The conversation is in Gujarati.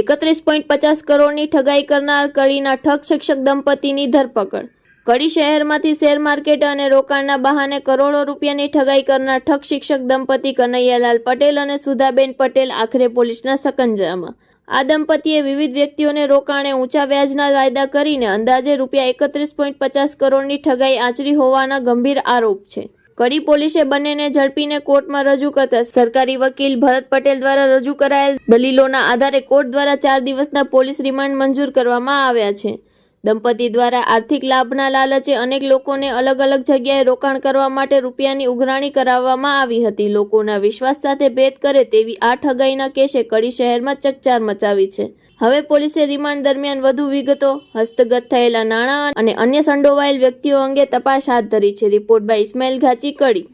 એકત્રીસ પોઈન્ટ પચાસ કરોડની ઠગાઈ કરનાર કડીના ઠગ શિક્ષક દંપતીની ધરપકડ. કડી શહેરમાંથી શેર માર્કેટ અને રોકાણના બહાને કરોડો રૂપિયાની ઠગાઈ કરનાર ઠગ શિક્ષક દંપતી કનૈયાલાલ પટેલ અને સુધાબેન પટેલ આખરે પોલીસના સકંજામાં. આ દંપતીએ વિવિધ વ્યક્તિઓને રોકાણે ઊંચા વ્યાજના વાયદા કરીને અંદાજે રૂપિયા એકત્રીસ પોઈન્ટ પચાસ કરોડની ઠગાઈ આચરી હોવાના ગંભીર આરોપ છે. કડી પોલીસે બંનેને ઝડપીને કોર્ટમાં રજૂ કરતા સરકારી વકીલ ભરત પટેલ દ્વારા રજૂ કરાયેલ દલીલોના આધારે કોર્ટ દ્વારા ચાર દિવસના પોલીસ રિમાન્ડ મંજૂર કરવામાં આવ્યા છે. દંપતી દ્વારા આર્થિક લાભના લાલચે અનેક લોકોને અલગ અલગ જગ્યાએ રોકાણ કરવા માટે રૂપિયાની ઉઘરાણી કરાવવામાં આવી હતી. લોકોના વિશ્વાસ સાથે ભેદ કરે તેવી આ ઠગાઈના કેસે કડી શહેરમાં ચકચાર મચાવી છે. હવે પોલીસે રિમાન્ડ દરમિયાન વધુ વિગતો, હસ્તગત થયેલા નાણાં અને અન્ય સંડોવાયેલ વ્યક્તિઓ અંગે તપાસ હાથ ધરી છે. Report by Ismail Ghachi, Kadi.